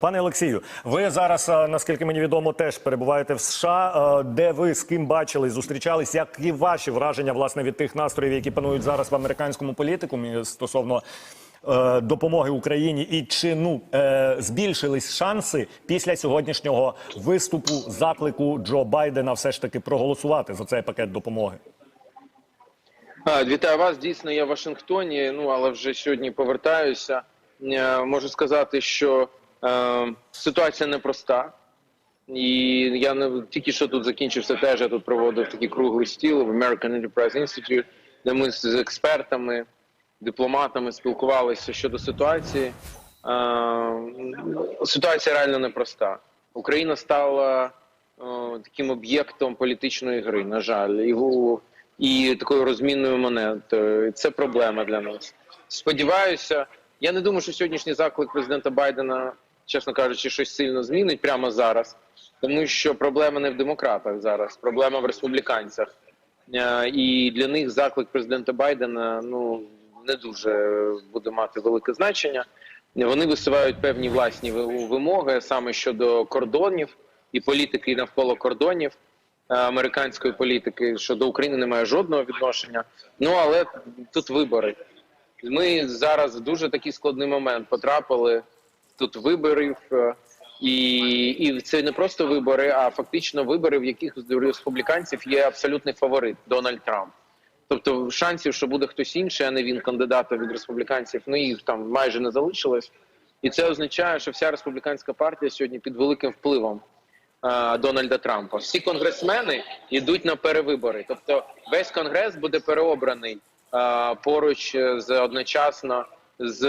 Пане Олексію, ви зараз, е, наскільки мені відомо, теж перебуваєте в США. Е, Де ви з ким бачились, зустрічались? Які ваші враження власне від тих настроїв, які панують зараз в американському політикумі стосовно е, допомоги Україні? І чи ну збільшились шанси після сьогоднішнього виступу заклику Джо Байдена все ж таки проголосувати за цей пакет допомоги? Вітаю вас. Дійсно, я в Вашингтоні. Ну але вже сьогодні повертаюся. Можу сказати, що е, ситуація непроста. І я не тільки що тут закінчився. Теж я тут проводив такий круглий стіл в American Enterprise Institute, де ми з експертами, дипломатами спілкувалися щодо ситуації. Е, ситуація реально непроста. Україна стала е, таким об'єктом політичної гри. На жаль, його і такою розмінною монетою. Це проблема для нас. Сподіваюся, я не думаю, що сьогоднішній заклик президента Байдена, чесно кажучи, щось сильно змінить прямо зараз, тому що проблема не в демократах зараз, проблема в республіканцях. Е, І для них заклик президента Байдена ну не дуже буде мати велике значення. Вони висувають певні власні вимоги саме щодо кордонів і політики навколо кордонів е, американської політики, що до України немає жодного відношення. Ну але тут вибори. Ми зараз в дуже такий складний момент потрапили. Тут виборів, е, і, і це не просто вибори, а фактично вибори, в яких з республіканців є абсолютний фаворит Дональд Трамп. Тобто шансів, що буде хтось інший, а не він кандидата від республіканців, ну їх там майже не залишилось. І це означає, що вся республіканська партія сьогодні під великим впливом е, Дональда Трампа. Всі конгресмени йдуть на перевибори. Тобто весь конгрес буде переобраний е, поруч з одночасно з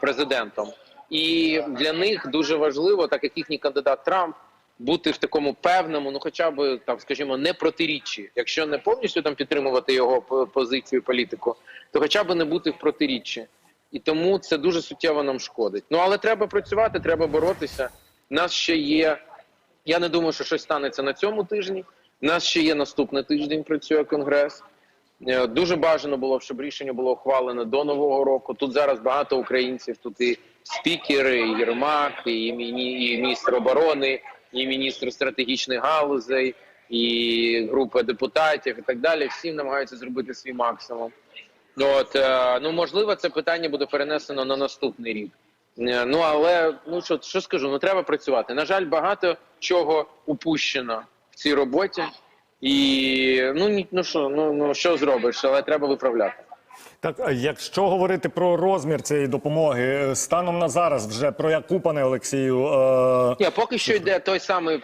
президентом. І для них дуже важливо, так як їхній кандидат Трамп, бути в такому певному, ну хоча б там, скажімо, не протиріччі. Якщо не повністю там підтримувати його позицію, політику, то хоча б не бути в протиріччі. І тому це дуже суттєво нам шкодить. Ну але треба працювати, треба боротися. Нас ще є. Я не думаю, що щось станеться на цьому тижні. Нас ще є наступний тиждень. Працює конгрес. Е, Дуже бажано було, щоб рішення було ухвалене до нового року. Тут зараз багато українців. Тут і спікери, і Єрмак, і, міні, і міністр оборони, і міністр стратегічних галузей, і група депутатів, і так далі. Всі намагаються зробити свій максимум. От е, ну можливо, це питання буде перенесено на наступний рік. Е, Ну але ну що, що скажу? Ну треба працювати. На жаль, багато чого упущено в цій роботі, і ну ні, ну що, ну ну що зробиш, але треба виправляти. Так, якщо говорити про розмір цієї допомоги, е, станом на зараз, вже про яку, пане Олексію, е, Ні, поки що йде той самий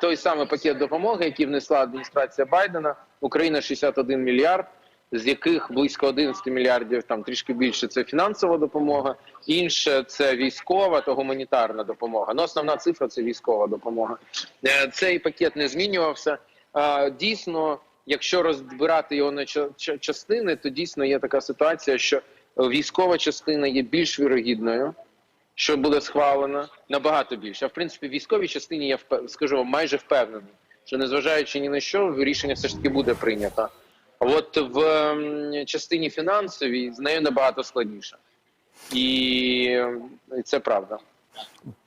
той самий пакет допомоги, який внесла адміністрація Байдена. Україна 61 мільярд, з яких близько 11 мільярдів, там трішки більше це фінансова допомога, інше це військова та гуманітарна допомога. Ну, основна цифра це військова допомога. Е, Цей пакет не змінювався. Дійсно, якщо розбирати його на ча- ча- частини, то дійсно є така ситуація, що військова частина є більш вірогідною що буде схвалено набагато більше. А в принципі, в військовій частині я скажу вам майже впевнений, що незважаючи ні на що, рішення все ж таки буде прийнято. А от в частині фінансовій з нею набагато складніше, і це правда.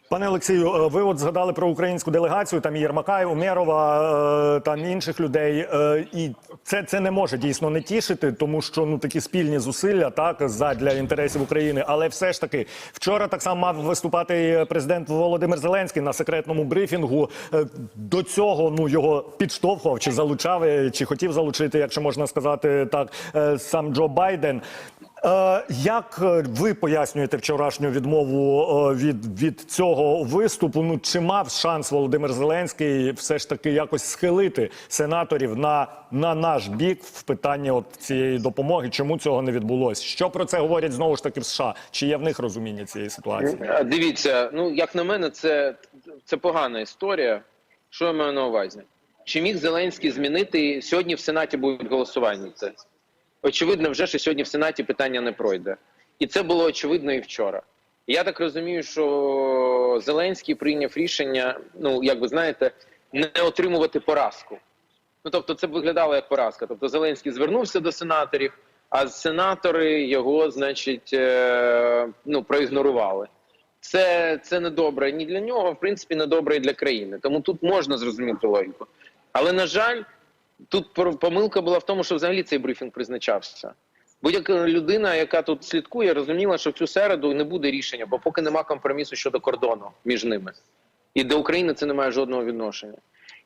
Пане Олексію, е, ви от згадали про українську делегацію, там і Єрмака, і Умєрова, е, там інших людей. е, І це, це не може дійсно не тішити, тому що ну такі спільні зусилля так задля інтересів України. Але все ж таки, вчора так само мав виступати президент Володимир Зеленський на секретному брифінгу. До цього ну його підштовхував чи залучав, чи хотів залучити, якщо можна сказати так, сам Джо Байден. Е, Як е, ви пояснюєте вчорашню відмову е, від, від цього виступу? Ну чи мав шанс Володимир Зеленський все ж таки якось схилити сенаторів на, на наш бік в питанні от цієї допомоги? Чому цього не відбулося? Що про це говорять знову ж таки в США? Чи є в них розуміння цієї ситуації? Дивіться, ну як на мене, це, це погана історія. Що я маю на увазі? Чи міг Зеленський змінити сьогодні в Сенаті будуть голосування? Це очевидно, вже що сьогодні в Сенаті питання не пройде, і це було очевидно і вчора. Я так розумію, що Зеленський прийняв рішення, ну як ви знаєте, не отримувати поразку. Ну тобто, це виглядало як поразка. Тобто, Зеленський звернувся до сенаторів, а сенатори його, значить, е, ну проігнорували. Це, це не добре ні для нього, в принципі, не добре і для країни. Тому тут можна зрозуміти логіку. Але на жаль, тут помилка була в тому, що взагалі цей брифінг призначався. Будь-яка людина, яка тут слідкує, розуміла, що в цю середу не буде рішення, бо поки нема компромісу щодо кордону між ними. І до України це не має жодного відношення.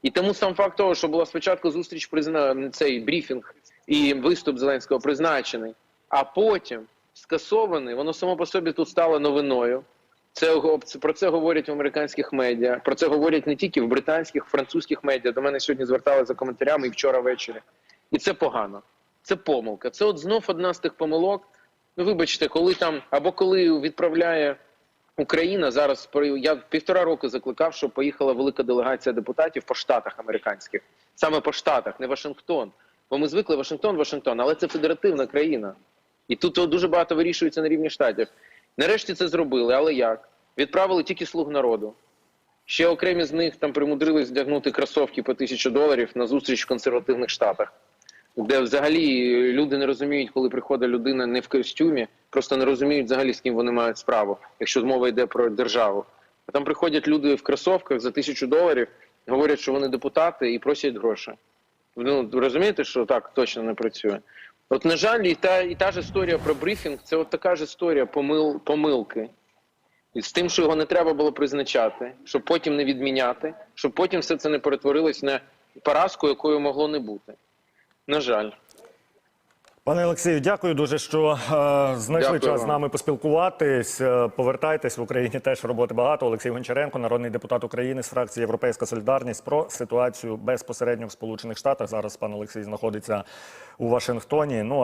І тому сам факт того, що була спочатку зустріч призна... цей брифінг і виступ Зеленського призначений, а потім скасований, воно само по собі тут стало новиною. Це про це говорять в американських медіа. Про це говорять не тільки в британських, французьких медіа. До мене сьогодні звертали за коментарями і вчора ввечері. І це погано. Це помилка. Це от знов одна з тих помилок. Ну, вибачте, коли там або коли відправляє Україна зараз я півтора року закликав, щоб поїхала велика делегація депутатів по штатах американських, саме по штатах, не Вашингтон. Бо ми звикли Вашингтон, Вашингтон, але це федеративна країна. І тут дуже багато вирішується на рівні штатів. Нарешті це зробили, але як? Відправили тільки слуг народу. Ще окремі з них там примудрились вдягнути кросовки по тисячу доларів на зустріч в консервативних штатах, де взагалі люди не розуміють, коли приходить людина не в костюмі, просто не розуміють взагалі, з ким вони мають справу, якщо мова йде про державу. А там приходять люди в кросовках за тисячу доларів, говорять, що вони депутати і просять гроші. Ну розумієте, що так точно не працює. От, на жаль, і та, і та ж історія про брифінг це от така ж історія помил, помилки. І з тим, що його не треба було призначати, щоб потім не відміняти, щоб потім все це не перетворилось на поразку, якою могло не бути. На жаль. Пане Олексію, дякую дуже, що е, знайшли Дякую час з нами поспілкуватись. Е, повертайтесь в Україні. Теж роботи багато. Олексій Гончаренко, народний депутат України з фракції Європейська Солідарність про ситуацію безпосередньо в Сполучених Штатах. Зараз пан Олексій знаходиться у Вашингтоні. Ну